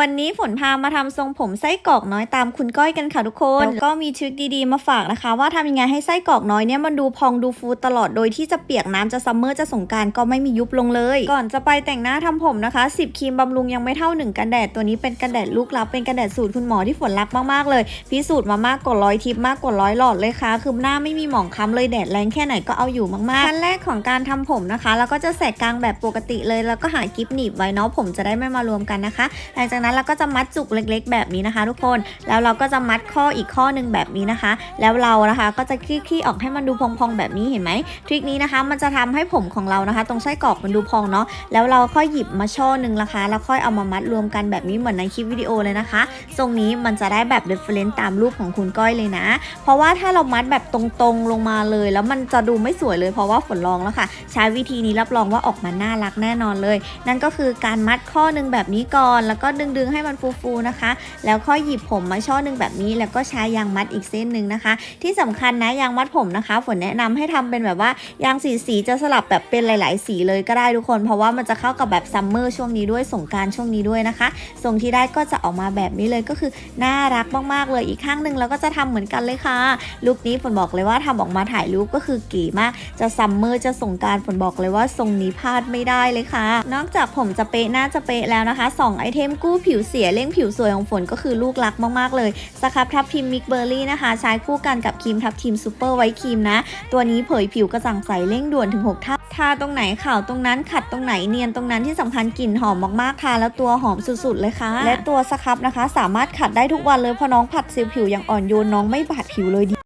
วันนี้ฝนพามาทำทรงผมไส้กรอกน้อยตามคุณก้อยกันค่ะทุกคนแล้วก็มีทริคดีๆมาฝากนะคะ ว่าทำยังไงให้ไส้กรอกน้อยเนี่ยมันดูพองดูฟูตลอดโดยที่จะเปียกน้ำจะซัมเมอร์จะสงกรารก็ไม่มียุบลงเลย ก่อนจะไปแต่งหน้าทำผมนะคะ 10ครีมบำรุงยังไม่เท่าหนึ่งกันแดดตัวนี้เป็นกันแดดลูกลับเป็นกันแดดสูตรคุณหมอที่ฝนรักมากๆเลย พิสูจน์มามากกว่าร้อยทิปมากกว่าร้อยหลอดเลยค่ะคือหน้าไม่มีหมองคล้ำเลยแดดแรงแค่ไหนก็เอาอยู่มากๆขั้นแรกของการทำผมนะคะ แล้วก็จะแสกกลางแบบปกติเลย แล้วก็หากิฟหนีบไว้เนาะผมจะได้ไม่มารวมกันนะคะหลังจากนั้นเราก็จะมัดจุกเล็กๆ แบบนี้นะคะ ทุกคน แล้วเราก็จะมัดข้ออีกข้อหนึ่งแบบนี้นะคะ แล้วเรานะคะก็จะคลี่ๆออกให้มันดูพองๆแบบนี้เห็นไหมทริคนี้นะคะ มันจะทำให้ผมของเรานะคะ ตรงไส้กรอกมันดูพองเนาะ แล้วเราค่อยหยิบมาช่อหนึ่งนะคะ แล้วค่อยเอามามัดรวมกันแบบนี้เหมือนในคลิปวิดีโอเลยนะคะ ทรงนี้มันจะได้แบบ reference ตามรูปของคุณก้อยเลยนะ เพราะว่าถ้าเรามัดแบบตรงๆลงมาเลย แล้วมันจะดูไม่สวยเลยเพราะว่าฝนลองแล้วค่ะ ใช้วิธีนี้รับรองว่าออกมาน่ารักแน่นอนเลย นั่นก็คือการมัดข้อหนึ่งแบบนี้ก่อน แล้วก็ดึงๆให้มันฟูๆนะคะ แล้วค่อยหยิบผมมาช่อหนึ่งแบบนี้ แล้วก็ใช้ยางมัดอีกเส้นหนึ่งนะคะ ที่สำคัญนะยางมัดผมนะคะ ฝนแนะนำให้ทำเป็นแบบว่ายางสีสีๆจะสลับแบบเป็นหลาย ๆ สีเลยก็ได้ทุกคน เพราะว่ามันจะเข้ากับแบบซัมเมอร์ช่วงนี้ด้วยสงการช่วงนี้ด้วยนะคะทรงที่ได้ก็จะออกมาแบบนี้เลยก็คือน่ารักมากๆเลยอีกข้างหนึ่งเราก็จะทำเหมือนกันเลยค่ะลุคนี้ฝนบอกเลยว่าทำออกมาถ่ายรูปก็คือเก๋มาก จะซัมเมอร์จะสงการฝนบอกเลยว่าทรงนี้พลาดไม่ได้เลยค่ะ นอกจากผมจะเป๊ะหน้าจะเป๊ะแล้วนะคะสองไอเทมกู้ผิวเสียเร่งผิวสวยของฝนก็คือลูกรักมากๆเลยสครับทับทิมมิกเบอร์รี่นะคะ ใช้คู่กันกับครีมทับทิมซูเปอร์ไวท์ครีมนะ ตัวนี้เผยผิวกระจ่างใสเร่งด่วนถึง 6 เท่าทาตรงไหนขาวตรงนั้นขัดตรงไหนเนียนตรงนั้นที่สำคัญกลิ่นหอมมากๆทาแล้วตัวหอมสุดๆเลยค่ะ และตัวสครับนะคะ สามารถขัดได้ทุกวันเลยเพราะน้องผัดเซลล์ผิวอย่างอ่อนโยนน้องไม่บาดผิวเลย